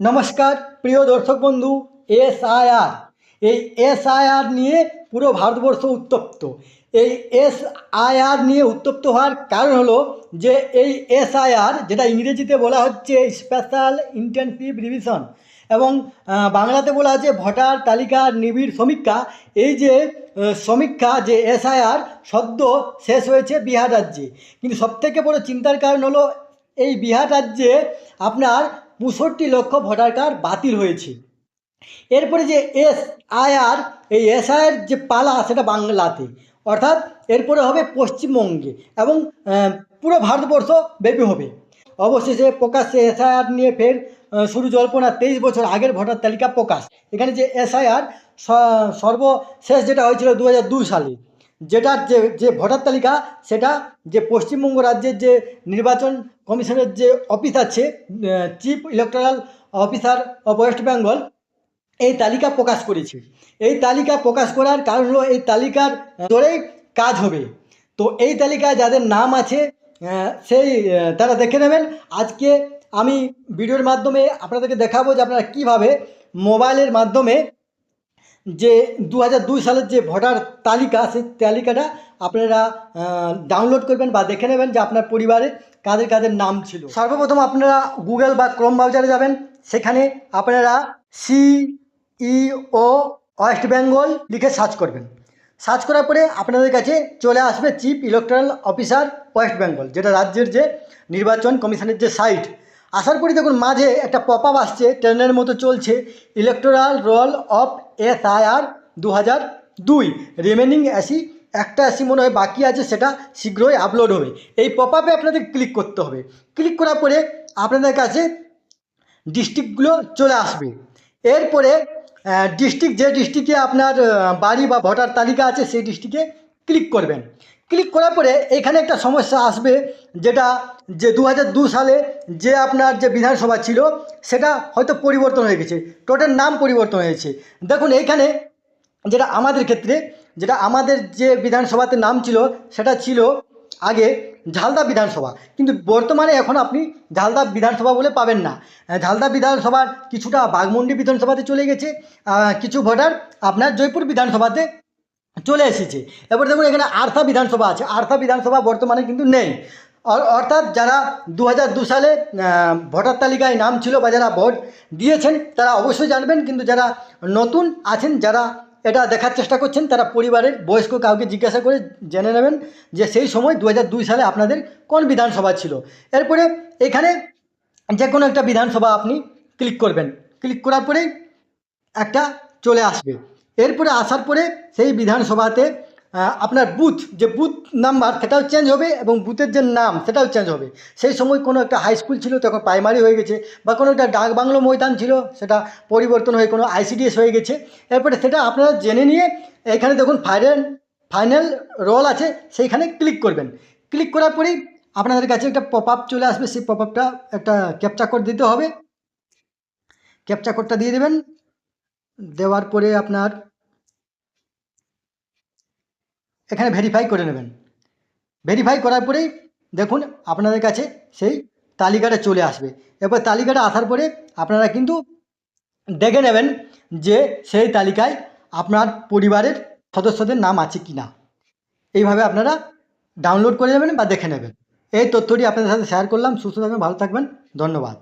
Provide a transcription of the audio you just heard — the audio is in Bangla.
নমস্কার, প্রিয় দর্শক বন্ধু, এসআইআর। এই এসআইআর নিয়ে পুরো ভারতবর্ষ উত্তপ্ত। এই এসআইআর নিয়ে উত্তপ্ত হওয়ার কারণ হলো যে এই এসআইআর, যেটা ইংরেজিতে বলা হচ্ছে স্পেশাল ইন্টেনসিভ রিভিশন, এবং বাংলাতে বলা হচ্ছে ভোটার তালিকার নিবিড় সমীক্ষা। এই যে সমীক্ষা, যে এসআইআর, সদ্য শেষ হয়েছে বিহার রাজ্যে। কিন্তু সবথেকে বড় চিন্তার কারণ হলো এই বিহার রাজ্যে আপনার পঁয়ষট্টি লক্ষ ভোটার কার্ড বাতিল হয়েছে। এরপরে যে এস আইআর এই এস এসআইয়ের যে পালা সেটা বাংলাতে। অর্থাৎ এরপরে হবে পশ্চিমবঙ্গে এবং পুরো ভারতবর্ষ ব্যাপী হবে। অবশেষে প্রকাশ্যে এসআইআর নিয়ে ফের শুরু জল্পনা, তেইশ বছর আগের ভোটার তালিকা প্রকাশ। এখানে যে এসআইআর সর্বশেষ যেটা হয়েছিল দু সালে যেটার যে যে ভোটার তালিকা, সেটা যে পশ্চিমবঙ্গ রাজ্যের যে নির্বাচন কমিশনের যে অফিস আছে chief electoral officer of West Bengal এই তালিকা প্রকাশ করেছে। এই তালিকা প্রকাশ করার কারণ হলো, এই তালিকার ধরেই কাজ হবে। তো এই তালিকায় যাদের নাম আছে সেই তারা দেখে নেবেন। আজকে আমি ভিডিওর মাধ্যমে আপনাদেরকে দেখাবো যে আপনারা কীভাবে মোবাইলের মাধ্যমে যে দু সালের যে ভোটার তালিকা, সেই তালিকাটা আপনারা ডাউনলোড করবেন বা দেখে নেবেন যে আপনার পরিবারে কাদের কাদের নাম ছিল। সর্বপ্রথম আপনারা গুগল বা ক্রোম ব্রাউজারে যাবেন। সেখানে আপনারা সি ও ওয়েস্ট বেঙ্গল লিখে সার্চ করবেন। সার্চ করার পরে আপনাদের কাছে চলে আসবে chief electoral officer West Bengal যেটা রাজ্যের যে নির্বাচন কমিশনের যে সাইট আসার পরে দেখুন, মাঝে একটা পপ আপ আসছে, ট্রেনের মতো চলছে electoral roll of S I R দু হাজার দুই। রিমেনিং অ্যাসি একটা অ্যাসি মনে হয় বাকি আছে, সেটা শীঘ্রই আপলোড হবে। এই পপ আপে আপনাদের ক্লিক করতে হবে। ক্লিক করার পরে আপনাদের কাছে ডিস্ট্রিক্টগুলো চলে আসবে। এরপরে ডিস্ট্রিক্ট যে ডিস্ট্রিক্টে আপনার বাড়ি বা ভোটার তালিকা আছে, সেই ডিস্ট্রিক্টে ক্লিক করবেন। ক্লিক করার পরে এখানে একটা সমস্যা আসবে, যেটা যে দু সালে যে আপনার যে বিধানসভা ছিল, সেটা হয়তো পরিবর্তন হয়ে গেছে। টোটাল নাম পরিবর্তন হয়েছে। দেখুন, এইখানে যেটা আমাদের ক্ষেত্রে, যেটা আমাদের যে বিধানসভাতে নাম ছিল, সেটা ছিল আগে ঝালদা বিধানসভা। কিন্তু বর্তমানে এখন আপনি ঝালদা বিধানসভা বলে পাবেন না। ঝালদা বিধানসভার কিছুটা বাঘমুন্ডি বিধানসভাতে চলে গেছে কিছু ভোটার আপনার জয়পুর বিধানসভাতে চলে এসেছে। এবার দেখুন, এখানে আর্থা বিধানসভা আছে। আর্থা বিধানসভা বর্তমানে কিন্তু নেই। অর্থাৎ যারা দু দু সালে ভোটার তালিকায় নাম ছিল বা যারা ভোট দিয়েছেন, তারা অবশ্যই জানবেন, কিন্তু যারা নতুন আছেন, যারা এটা দেখার চেষ্টা করছেন, তারা পরিবারের বয়স্ক কাউকে জিজ্ঞাসা করে জেনে নেবেন যে সেই সময় দু সালে আপনাদের কোন বিধানসভা ছিল। এরপরে এখানে যে কোনো একটা বিধানসভা আপনি ক্লিক করবেন। ক্লিক করার পরেই একটা চলে আসবে। এরপরে আসার পরে সেই বিধানসভাতে আপনার বুথ, যে বুথ নাম্বার, সেটাও চেঞ্জ হবে এবং বুথের যে নাম, সেটাও চেঞ্জ হবে। সেই সময় কোনো একটা হাই স্কুল ছিল, তখন প্রাইমারি হয়ে গেছে, বা কোনো একটা ডাক বাংলো ময়দান ছিল, সেটা পরিবর্তন হয়ে কোনো আইসিডিএস হয়ে গেছে। এরপরে সেটা আপনারা জেনে নিয়ে এখানে দেখুন ফাইনাল ফাইনাল রোল আছে, সেইখানে ক্লিক করবেন। ক্লিক করার পরেই আপনাদের কাছে একটা পপ আপ চলে আসবে, সেই পপ আপটা একটা ক্যাপচা কোড দিতে হবে। ক্যাপচা কোডটা দিয়ে দেবেন। দেওয়ার পরে আপনার এখানে ভেরিফাই করে নেবেন। ভেরিফাই করার পরেই দেখুন আপনাদের কাছে সেই তালিকাটা চলে আসবে। এরপর তালিকাটা আসার পরে আপনারা কিন্তু দেখে নেবেন যে সেই তালিকায় আপনার পরিবারের সদস্যদের নাম আছে কি না এইভাবে আপনারা ডাউনলোড করে নেবেন বা দেখে নেবেন। এই তথ্যটি আপনাদের সাথে শেয়ার করলাম। সুস্থ থাকবেন, ভালো থাকবেন। ধন্যবাদ।